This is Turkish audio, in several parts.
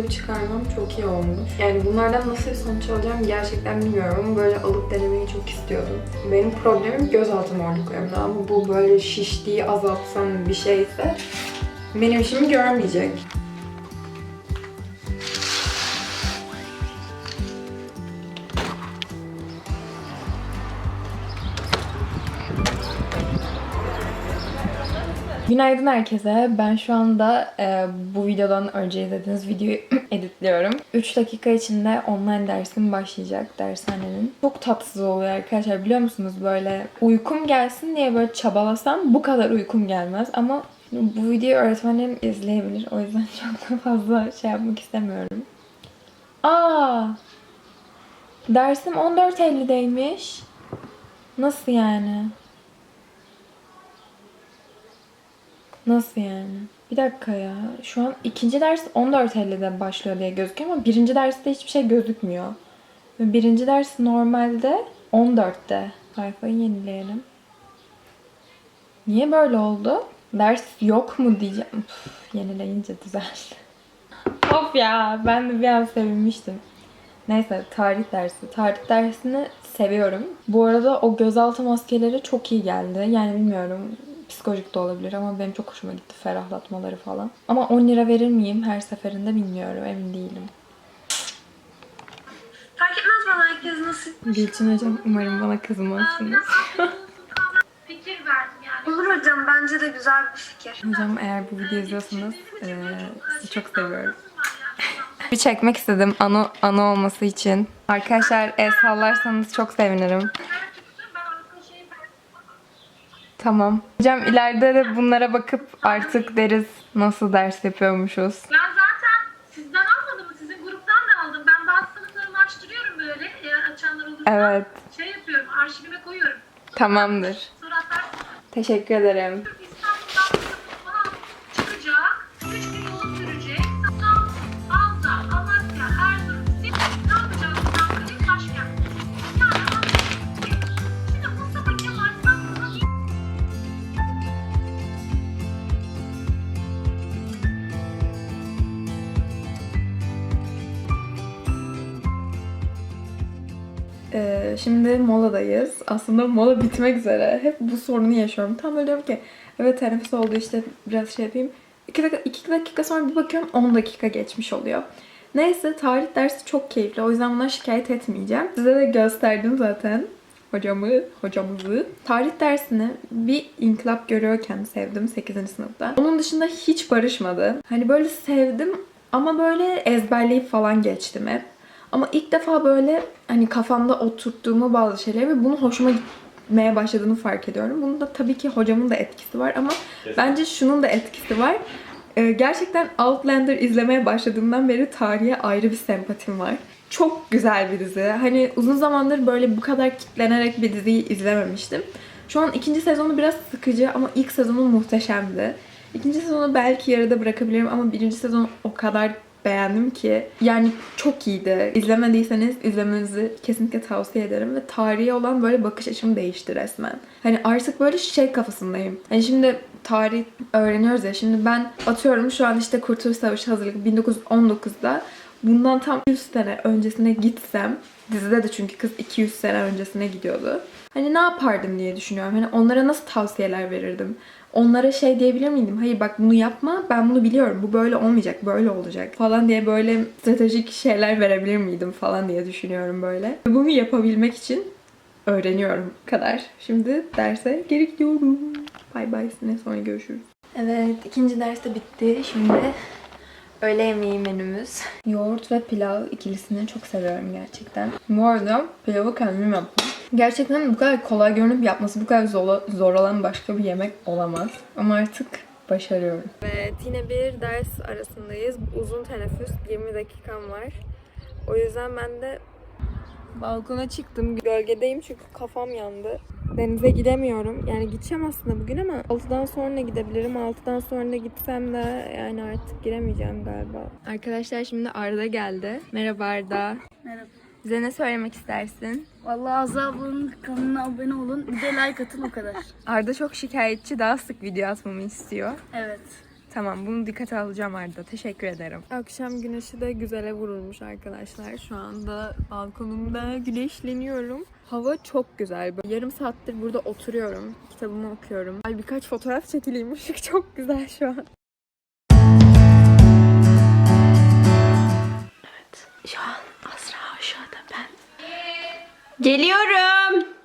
koyup çıkarmam çok iyi olmuş. Yani bunlardan nasıl bir sonuç alacağım gerçekten bilmiyorum ama böyle alıp denemeyi çok istiyordum. Benim problemim gözaltı morluklarımda ama bu böyle şiştiği azaltsam bir şeyse benim işimi görmeyecek. Günaydın herkese. Ben şu anda e, bu videodan önce izlediğiniz videoyu editliyorum. 3 dakika içinde online dersim başlayacak dershanenin. Çok tatsız oluyor arkadaşlar biliyor musunuz? Böyle uykum gelsin diye böyle çabalasam bu kadar uykum gelmez ama bu videoyu öğretmenim izleyebilir. O yüzden çok da fazla şey yapmak istemiyorum. Aa! Dersim 14.50'deymiş. Nasıl yani? Nasıl yani? Bir dakika ya. Şu an ikinci ders 14.50'de başlıyor diye gözüküyor ama birinci derste hiçbir şey gözükmüyor. Ve birinci ders normalde 14'te. Sayfayı yenileyelim. Niye böyle oldu? Ders yok mu diyeceğim. Uf, yenileyince düzeldi. of ya ben de bir an sevinmiştim. Neyse tarih dersi. Tarih dersini seviyorum. Bu arada o gözaltı maskeleri çok iyi geldi. Yani bilmiyorum psikolojik de olabilir ama benim çok hoşuma gitti ferahlatmaları falan. Ama 10 lira verir miyim her seferinde bilmiyorum emin değilim. Fark etmez bana herkes nasıl Gülçin hocam umarım bana kızmazsınız. fikir verdim yani. Olur hocam bence de güzel bir fikir. Hocam eğer bu videoyu izliyorsanız eee, sizi çok seviyorum. Bir çekmek istedim anı, anı olması için. Arkadaşlar el sallarsanız çok sevinirim. Tamam. Hocam ileride de bunlara bakıp artık deriz nasıl ders yapıyormuşuz. Ben zaten sizden almadım, sizin gruptan da aldım. Ben bazı sınıflarımı açtırıyorum böyle eğer açanlar olursa. Evet. Şey yapıyorum, arşivime koyuyorum. Tamamdır. Sonra atarsın. Teşekkür ederim. Şimdi moladayız. Aslında mola bitmek üzere. Hep bu sorunu yaşıyorum. Tam böyle diyorum ki evet teneffüs oldu işte biraz şey yapayım. 2 dakika, iki dakika sonra bir bakıyorum 10 dakika geçmiş oluyor. Neyse tarih dersi çok keyifli. O yüzden buna şikayet etmeyeceğim. Size de gösterdim zaten hocamı, hocamızı. Tarih dersini bir inkılap görüyorken sevdim 8. sınıfta. Onun dışında hiç barışmadı. Hani böyle sevdim ama böyle ezberleyip falan geçtim hep. Ama ilk defa böyle hani kafamda oturttuğumu bazı şeyleri ve bunun hoşuma gitmeye başladığını fark ediyorum. Bunun da tabii ki hocamın da etkisi var ama bence şunun da etkisi var. Ee, gerçekten Outlander izlemeye başladığımdan beri tarihe ayrı bir sempatim var. Çok güzel bir dizi. Hani uzun zamandır böyle bu kadar kitlenerek bir diziyi izlememiştim. Şu an ikinci sezonu biraz sıkıcı ama ilk sezonu muhteşemdi. İkinci sezonu belki yarıda bırakabilirim ama birinci sezonu o kadar beğendim ki. Yani çok iyiydi. İzlemediyseniz izlemenizi kesinlikle tavsiye ederim ve tarihe olan böyle bakış açım değişti resmen. Hani artık böyle şey kafasındayım. Hani şimdi tarih öğreniyoruz ya. Şimdi ben atıyorum şu an işte Kurtuluş Savaşı hazırlık 1919'da bundan tam 100 sene öncesine gitsem dizide de çünkü kız 200 sene öncesine gidiyordu. Hani ne yapardım diye düşünüyorum. Hani onlara nasıl tavsiyeler verirdim? Onlara şey diyebilir miydim? Hayır bak bunu yapma. Ben bunu biliyorum. Bu böyle olmayacak. Böyle olacak falan diye böyle stratejik şeyler verebilir miydim falan diye düşünüyorum böyle. Bunu yapabilmek için öğreniyorum kadar. Şimdi derse geri gidiyorum. Bay bay. Sonra görüşürüz. Evet, ikinci ders de bitti. Şimdi öğle yemeği menümüz. Yoğurt ve pilav ikilisini çok seviyorum gerçekten. Bu arada pilavı kendim yaptım. Gerçekten bu kadar kolay görünüp yapması bu kadar zor, zor olan başka bir yemek olamaz. Ama artık başarıyorum. Evet yine bir ders arasındayız. Uzun teneffüs 20 dakikam var. O yüzden ben de balkona çıktım. Gölgedeyim çünkü kafam yandı. Denize gidemiyorum. Yani gideceğim aslında bugün ama 6'dan sonra gidebilirim. 6'dan sonra gitsem de yani artık giremeyeceğim galiba. Arkadaşlar şimdi Arda geldi. Merhaba Arda. Merhaba. Bize ne söylemek istersin? Vallahi Azra ablanın kanalına abone olun. Bir de like atın o kadar. Arda çok şikayetçi. Daha sık video atmamı istiyor. Evet. Tamam bunu dikkate alacağım Arda. Teşekkür ederim. Akşam güneşi de güzele vurulmuş arkadaşlar. Şu anda balkonumda güneşleniyorum. Hava çok güzel. Böyle yarım saattir burada oturuyorum. Kitabımı okuyorum. Ay birkaç fotoğraf çekileyim. Işık çok güzel şu an. Evet. Şu an Azra aşağıda ben. Geliyorum.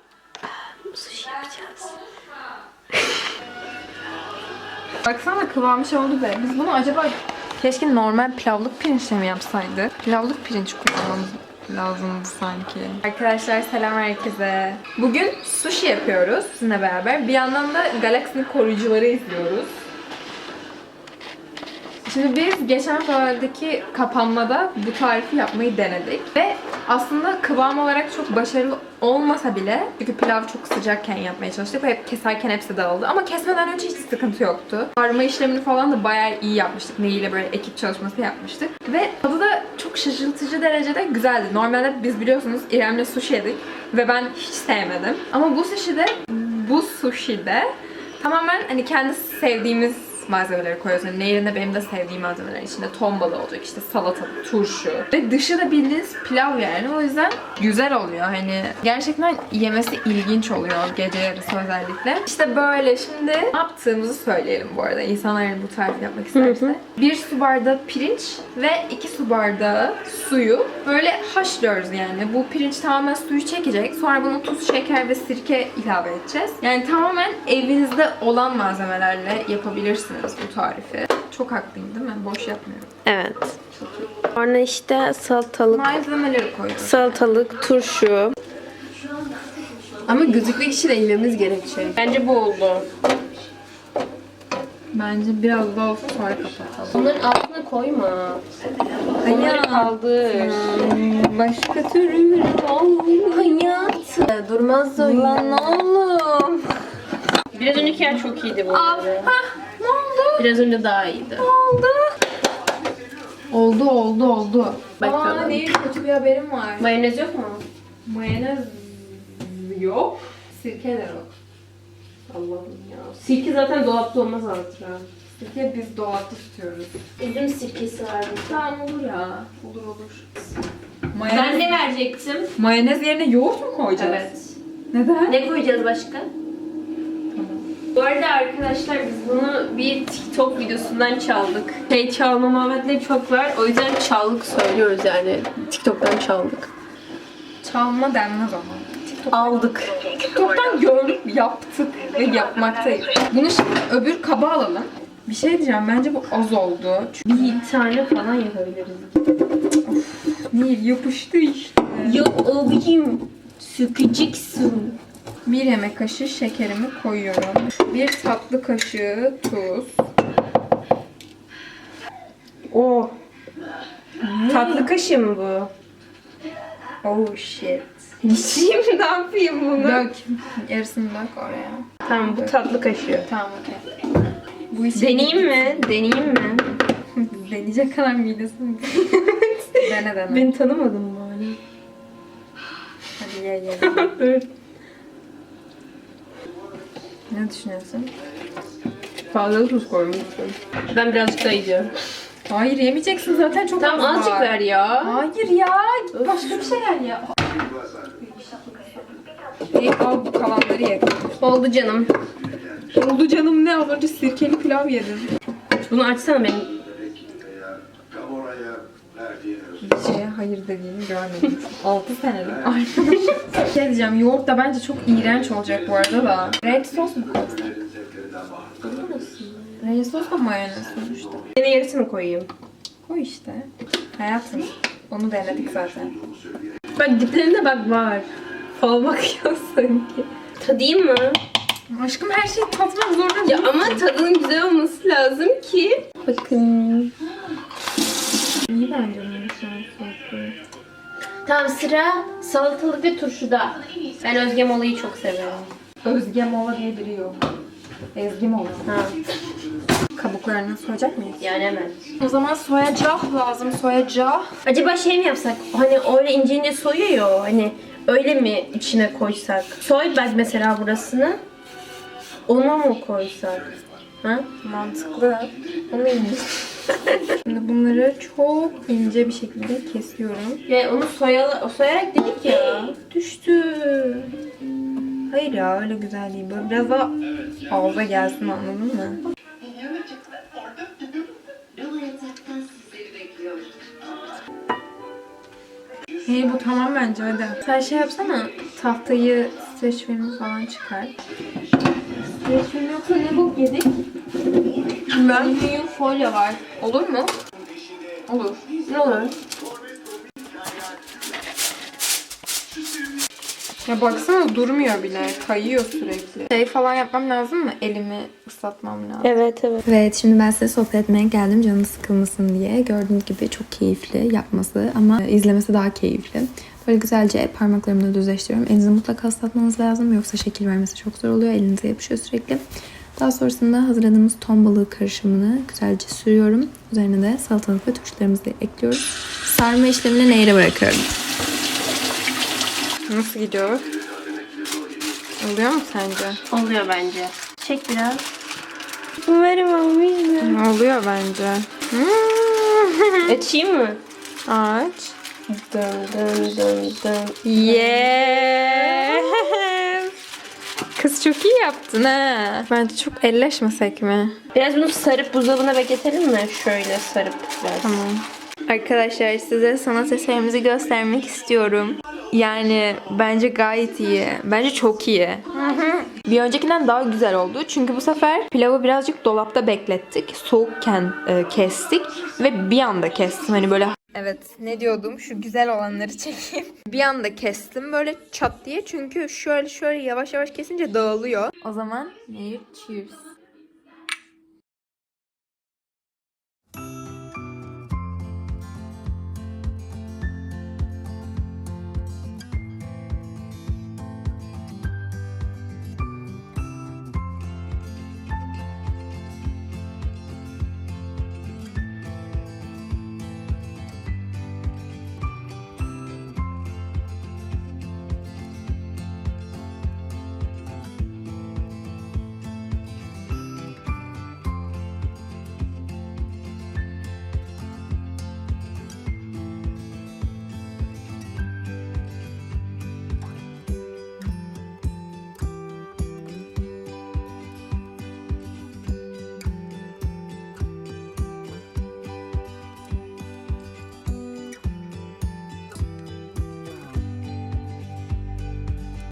Baksana kıvamı şey oldu be. Biz bunu acaba keşke normal pilavlık pirinçle mi yapsaydık? Pilavlık pirinç kullanmamız lazımdı sanki. Arkadaşlar selam herkese. Bugün sushi yapıyoruz sizinle beraber. Bir yandan da Galaxy'nin koruyucuları izliyoruz. Şimdi biz geçen seferki kapanmada bu tarifi yapmayı denedik. Ve aslında kıvam olarak çok başarılı olmasa bile çünkü pilav çok sıcakken yapmaya çalıştık ve hep keserken hepsi dağıldı. Ama kesmeden önce hiç sıkıntı yoktu. Sarma işlemini falan da bayağı iyi yapmıştık. Neyiyle böyle ekip çalışması yapmıştık. Ve tadı da çok şaşırtıcı derecede güzeldi. Normalde biz biliyorsunuz İrem'le sushi yedik ve ben hiç sevmedim. Ama bu sushi'de bu sushi'de tamamen hani kendi sevdiğimiz malzemeleri koyuyoruz. Hani nehirinde benim de sevdiğim malzemeler içinde ton balığı olacak işte salatalık, turşu. Ve dışı da bildiğiniz pilav yani. O yüzden güzel oluyor. Hani gerçekten yemesi ilginç oluyor gece yarısı özellikle. İşte böyle şimdi ne yaptığımızı söyleyelim bu arada. İnsanlar yani bu tarifi yapmak isterse. Bir su bardağı pirinç ve iki su bardağı suyu böyle haşlıyoruz yani. Bu pirinç tamamen suyu çekecek. Sonra bunu tuz, şeker ve sirke ilave edeceğiz. Yani tamamen evinizde olan malzemelerle yapabilirsiniz bu tarifi. Çok haklıyım değil mi? Boş yapmıyorum. Evet. Sonra işte salatalık, Malzemeleri koyuyoruz. salatalık, turşu. Ama gözüklü kişi de yememiz gerekecek. Bence bu oldu. Bence biraz daha olsun sonra kapatalım. Bunların altına koyma. Bunları kaldır. Başka türlü Hayat. Durmaz da Lan oğlum. Biraz önceki yer çok iyiydi bu arada. Biraz önce daha iyiydi. Oldu. Oldu oldu oldu. Bakalım. Aa değil kötü bir haberim var. Mayonez yok mu? Mayonez yok. Sirke de yok. Allah'ım ya. Sirke zaten dolapta olmaz Hatıra. Sirke biz dolapta tutuyoruz. Üzüm sirkesi var burada. Tamam olur ya. Olur olur. Ben Mayonez, ne verecektim? mayonez yerine yoğurt mu koyacağız? Evet. Neden? Ne koyacağız başka? Bu arada arkadaşlar biz bunu bir TikTok videosundan çaldık. Şey çalma muhabbetleri çok var. O yüzden çaldık söylüyoruz yani. TikTok'tan çaldık. Çalma denmez ama. Aldık. TikTok'tan gördük, yaptık ve yapmaktayız. Bunu şimdi öbür kaba alalım. Bir şey diyeceğim bence bu az oldu. Çünkü Bir tane falan yapabiliriz. Nil yapıştı işte. Yok olayım. Sökeceksin. 1 yemek kaşığı şekerimi koyuyorum. 1 tatlı kaşığı tuz. Oh. Tatlı kaşığı mı bu? Oh shit. İçeyim ne yapayım bunu? Dök. Yarısını dök oraya. Tamam bu Dök. tatlı kaşığı. Tamam okey. Bu Deneyeyim mi? Deneyeyim mi? deneyecek kadar midesin. dene dene. Beni tanımadın mı? Hadi ye ye. Dur ne düşünüyorsun? Fazla tuz koymuşsun. Ben birazcık daha yiyeceğim. Hayır yemeyeceksin zaten çok Tamam az azıcık var. ver ya. Hayır ya. Başka bir şeyler ya. İyi al bu kalanları ye. Oldu canım. Oldu canım ne az önce sirkeli pilav yedim. Bunu açsana benim. Şeye hayır dediğini görmedim. 6 senedir arkadaşım. şey diyeceğim yoğurt da bence çok iğrenç olacak bu arada da. Red sos mu koysak? Red sos da mayonez sonuçta. Yine yarısını koyayım. Koy işte. Hayatım. Onu denedik zaten. Bak diplerinde bak var. Fal bakıyor sanki. Tadayım mı? Aşkım her şeyi tatmak zorunda Ya ama tadının güzel olması lazım ki. Bakın. İyi bence bunun. Tamam sıra salatalık ve turşuda. Ben Özge Mola'yı çok severim. Özge Mola diye biri yok. Ezgi Mola. Ha, Kabuklarını soyacak mıyız? yani hemen. O zaman soyacak lazım soyacak. Acaba şey mi yapsak? Hani öyle ince ince soyuyor ya, hani öyle mi içine koysak? Soy bak mesela burasını. Onu mu koysak? Ha? Mantıklı. Onu indir. Şimdi bunları çok ince bir şekilde kesiyorum. Ya onu soyala, soyarak dedik ya. Düştü. Hayır ya öyle güzel değil. Böyle biraz daha ağza gelsin anladın mı? Hey bu tamam bence hadi. Sen şey yapsana tahtayı streç filmi falan çıkar. Ne bok yedik? Ben Büyük folyo var. olur mu? Olur. Ne olur? Ya baksana durmuyor bile. Kayıyor sürekli. Şey falan yapmam lazım mı? Elimi ıslatmam lazım. Evet evet. Evet şimdi ben size sohbet etmeye geldim canınız sıkılmasın diye. Gördüğünüz gibi çok keyifli yapması ama izlemesi daha keyifli. Böyle güzelce parmaklarımla düzleştiriyorum. Elinizi mutlaka ıslatmanız lazım yoksa şekil vermesi çok zor oluyor. Elinize yapışıyor sürekli. Daha sonrasında hazırladığımız ton balığı karışımını güzelce sürüyorum. Üzerine de salatalık ve turşularımızı ekliyoruz. Sarma işlemini nehre bırakıyorum. Nasıl gidiyor? Oluyor mu sence? Oluyor bence. Çek biraz. Umarım olmuyor. Oluyor bence. Hmm. Açayım mı? Aç. Dın dın dın dın. Yes. Kız çok iyi yaptın ha. Bence çok elleşmesek mi? Biraz bunu sarıp buzdolabına bekletelim mi? Şöyle sarıp biraz. Tamam. Arkadaşlar size sanat eserimizi göstermek istiyorum. Yani bence gayet iyi. Bence çok iyi. Bir öncekinden daha güzel oldu. Çünkü bu sefer pilavı birazcık dolapta beklettik. Soğukken e, kestik. Ve bir anda kestim. Hani böyle Evet ne diyordum şu güzel olanları çekeyim. Bir anda kestim böyle çat diye çünkü şöyle şöyle yavaş yavaş kesince dağılıyor. O zaman nehir cheers.